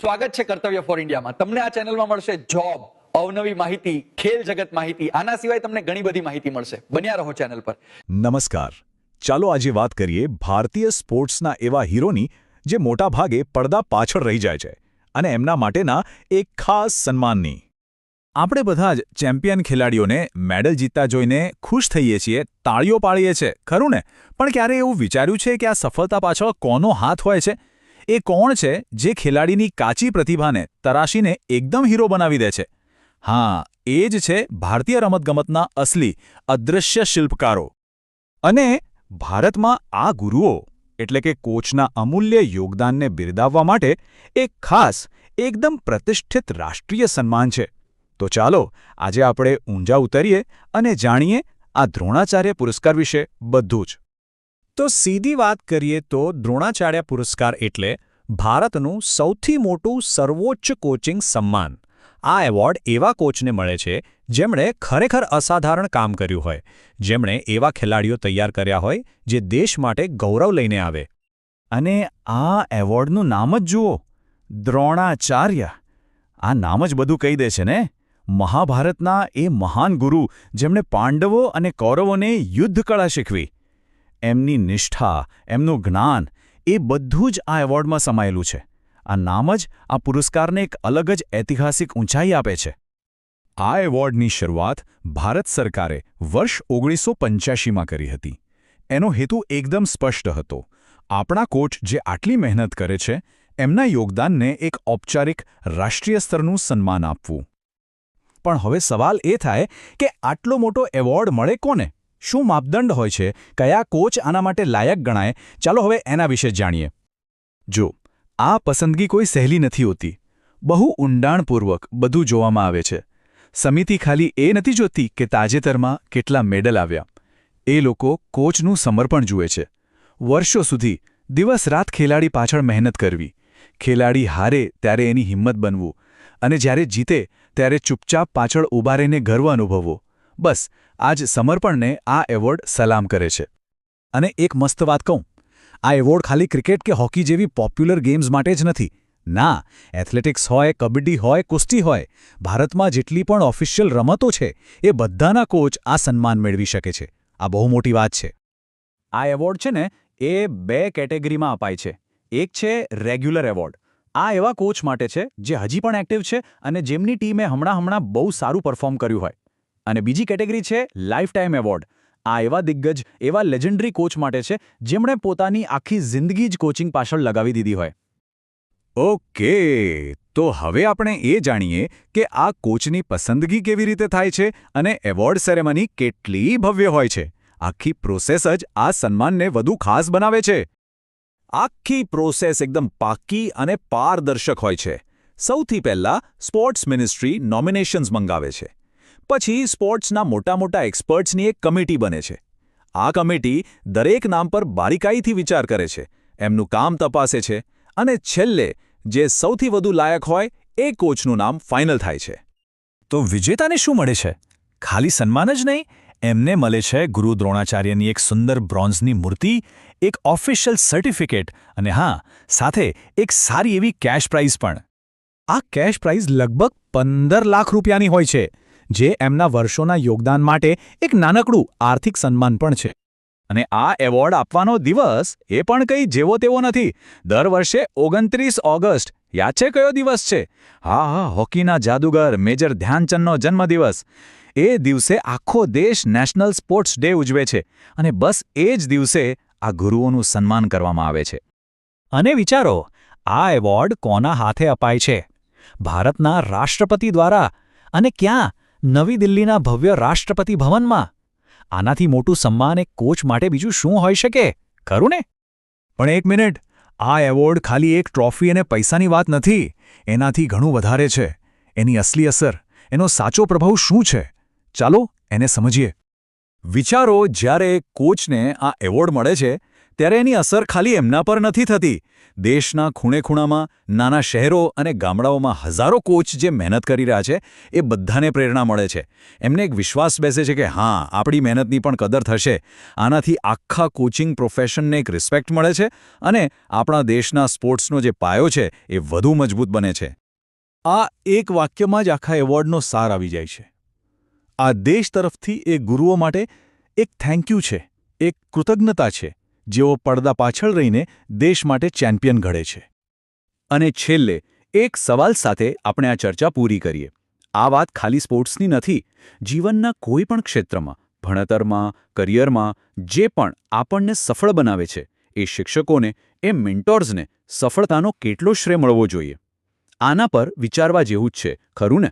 સ્વાગત છે કર્તવ્ય ફોર ઇન્ડિયામાં તમને આ ચેનલમાં મળશે જોબ અવનવી માહિતી, ખેલ જગત માહિતી. આના સિવાય તમને ઘણી બધી માહિતી મળશે. બન્યા રહો ચેનલ પર. નમસ્કાર. ચાલો આજે વાત કરીએ ભારતીય સ્પોર્ટ્સના એવા હીરોની જે મોટા ભાગે પડદા પાછળ રહી જાય છે અને એમના માટેના એક ખાસ સન્માનની. આપણે બધા જ ચેમ્પિયન ખેલાડીઓને મેડલ જીતતા જોઈને ખુશ થઈએ છીએ, તાળીઓ પાડીએ છીએ, ખરું ને? પણ ક્યારે એવું વિચાર્યું છે કે આ સફળતા પાછળ કોનો હાથ હોય છે? એ કોણ છે જે ખેલાડીની કાચી પ્રતિભાને તરાશીને એકદમ હીરો બનાવી દે છે? હા, એ જ છે ભારતીય રમતગમતના અસલી અદૃશ્ય શિલ્પકારો. અને ભારતમાં આ ગુરુઓ, એટલે કે કોચના અમૂલ્ય યોગદાનને બિરદાવવા માટે એક ખાસ, એકદમ પ્રતિષ્ઠિત રાષ્ટ્રીય સન્માન છે. તો ચાલો, આજે આપણે ઊંઝા ઉતરીએ અને જાણીએ આ દ્રોણાચાર્ય પુરસ્કાર વિશે બધું જ. તો સીધી વાત કરીએ તો દ્રોણાચાર્ય પુરસ્કાર એટલે ભારતનું સૌથી મોટું સર્વોચ્ચ કોચિંગ સન્માન. આ એવોર્ડ એવા કોચને મળે છે જેમણે ખરેખર અસાધારણ કામ કર્યું હોય, જેમણે એવા ખેલાડીઓ તૈયાર કર્યા હોય જે દેશ માટે ગૌરવ લઈને આવે. અને આ એવોર્ડનું નામ જ જુઓ, દ્રોણાચાર્ય. આ નામ જ બધું કહી દે છે ને? મહાભારતના એ મહાન ગુરુ જેમણે પાંડવો અને કૌરવોને યુદ્ધ કળા શીખવી એમની નિષ્ઠા, એમનું જ્ઞાન, એ બધું જ આ એવોર્ડમાં સમાયેલું છે. આ નામ જ આ પુરસ્કારને એક અલગ જ ઐતિહાસિક ઊંચાઈ આપે છે. આ એવોર્ડની શરૂઆત ભારત સરકારે વર્ષ ઓગણીસો પંચ્યાસીમાં કરી હતી. એનો હેતુ એકદમ સ્પષ્ટ હતો. આપણા કોચ જે આટલી મહેનત કરે છે, એમના યોગદાનને એક ઔપચારિક રાષ્ટ્રીય સ્તરનું સન્માન આપવું. પણ હવે સવાલ એ થાય કે આટલો મોટો એવોર્ડ મળે કોને? શું માપદંડ હોય છે? કયા કોચ આના માટે લાયક ગણાય? ચાલો હવે એના વિશે જાણીએ. જો, આ પસંદગી કોઈ સહેલી નથી હોતી. બહુ ઊંડાણપૂર્વક બધું જોવામાં આવે છે. સમિતિ ખાલી એ નથી જોતી કે તાજેતરમાં કેટલા મેડલ આવ્યા. એ લોકો કોચનું સમર્પણ જુએ છે. વર્ષો સુધી દિવસ રાત ખેલાડી પાછળ મહેનત કરવી. ખેલાડી હારે ત્યારે એની હિંમત બનવું. અને જ્યારે જીતે, ત્યારે ચૂપચાપ પાછળ ઊભા રહીને ગર્વ અનુભવવો. બસ આ જ સમર્પણને આ એવોર્ડ સલામ કરે છે. અને એક મસ્ત વાત કહું, આ એવોર્ડ ખાલી ક્રિકેટ કે હોકી જેવી પોપ્યુલર ગેમ્સ માટે જ નથી. ના, એથ્લેટિક્સ હોય, કબડ્ડી હોય, કુસ્તી હોય, ભારતમાં જેટલી પણ ઓફિશિયલ રમતો છે, એ બધાના કોચ આ સન્માન મેળવી શકે છે. આ બહુ મોટી વાત છે. આ એવોર્ડ છે ને, એ બે કેટેગરીમાં અપાય છે. એક છે રેગ્યુલર એવોર્ડ. આ એવા કોચ માટે છે, જે હજી પણ એક્ટિવ છે અને જેમની ટીમે હમણાં હમણાં બહુ સારું પરફોર્મ કર્યું હોય. અને બીજી કેટેગરી છે લાઇફ ટાઈમ એવોર્ડ આ એવા દિગ્ગજ, એવા લેજન્ડરી કોચ માટે છે જેમણે પોતાની આખી જિંદગી જ કોચિંગ પાછળ લગાવી દીધી હોય. ઓકે, તો હવે આપણે એ જાણીએ કે આ કોચની પસંદગી કેવી રીતે થાય છે અને એવોર્ડ સેરેમની કેટલી ભવ્ય હોય છે. આખી પ્રોસેસ જ આ સન્માનને વધુ ખાસ બનાવે છે. આખી પ્રોસેસ એકદમ પાક્કી અને પારદર્શક હોય છે. સૌથી પહેલા સ્પોર્ટ્સ મિનિસ્ટ્રી નોમિનેશન્સ મંગાવે છે. પછી સ્પોર્ટ્સના મોટા મોટા એક્સપર્ટ્સની એક કમિટી બને છે. આ કમિટી દરેક નામ પર બારીકાઈથી વિચાર કરે છે, એમનું કામ તપાસે છે અને છેલ્લે જે સૌથી વધુ લાયક હોય એ કોચનું નામ ફાઇનલ થાય છે. તો વિજેતાને શું મળે છે? ખાલી સન્માન જ નહીં, એમને મળે છે ગુરુ દ્રોણાચાર્યની એક સુંદર બ્રોન્ઝની મૂર્તિ, એક ઓફિશિયલ સર્ટિફિકેટ અને હા, સાથે એક સારી એવી કેશ પ્રાઇઝ પણ. આ કેશ પ્રાઇઝ લગભગ પંદર લાખ રૂપિયાની હોય છે. જે એમના વર્ષોના યોગદાન માટે એક નાનકડું આર્થિક સન્માન પણ છે. અને આ એવોર્ડ આપવાનો દિવસ એ પણ કંઈ જેવો તેવો નથી. દર વર્ષે ઓગણત્રીસ ઓગસ્ટ, યાદ છે કયો દિવસ છે? હા હા, હોકીના જાદુગર મેજર ધ્યાનચંદનો જન્મદિવસ. એ દિવસે આખો દેશ નેશનલ સ્પોર્ટ્સ ડે ઉજવે છે અને બસ એ જ દિવસે આ ગુરુઓનું સન્માન કરવામાં આવે છે. અને વિચારો, આ એવોર્ડ કોના હાથે અપાય છે? ભારતના રાષ્ટ્રપતિ દ્વારા અને ક્યાં? નવી દિલ્હીના ભવ્ય રાષ્ટ્રપતિ ભવનમાં? આનાથી મોટું સન્માન એક કોચ માટે બીજું શું હોઈ શકે? ખરું ને? પણ એક મિનિટ. આ એવોર્ડ ખાલી એક ટ્રોફી અને પૈસાની વાત નથી. એનાથી ઘણું વધારે છે. એની અસલી અસર, એનો સાચો પ્રભાવ શું છે? ચાલો એને સમજીએ. વિચારો જ્યારે કોચને આ એવોર્ડ મળે છે ત્યારે એની અસર ખાલી એમના પર નથી થતી. દેશના ખૂણે ખૂણામાં નાના શહેરો અને ગામડાઓમાં હજારો કોચ જે મહેનત કરી રહ્યા છે, એ બધાને પ્રેરણા મળે છે. એમને એક વિશ્વાસ બેસે છે કે હા, આપણી મહેનતની પણ કદર થશે. આનાથી આખા કોચિંગ પ્રોફેશનને એક રિસ્પેક્ટ મળે છે અને આપણા દેશના સ્પોર્ટ્સનો જે પાયો છે, એ વધુ મજબૂત બને છે. આ એક વાક્યમાં જ આખા એવોર્ડનો સાર આવી જાય છે. આ દેશ તરફથી એ ગુરુઓ માટે એક થેન્ક યુ છે, એક કૃતજ્ઞતા છે. જેઓ પડદા પાછળ રહીને દેશ માટે ચેમ્પિયન ઘડે છે. અને છેલ્લે, એક સવાલ સાથે આપણે આ ચર્ચા પૂરી કરીએ. આ વાત ખાલી સ્પોર્ટ્સની નથી, જીવનના કોઈ પણ ક્ષેત્રમાં, ભણતરમાં, કરિયરમાં, જે પણ આપણને સફળ બનાવે છે, એ શિક્ષકોને, એ મેન્ટોર્સને સફળતાનો કેટલો શ્રેય મળવો જોઈએ? આના પર વિચારવા જેવું જ છે, ખરું ને?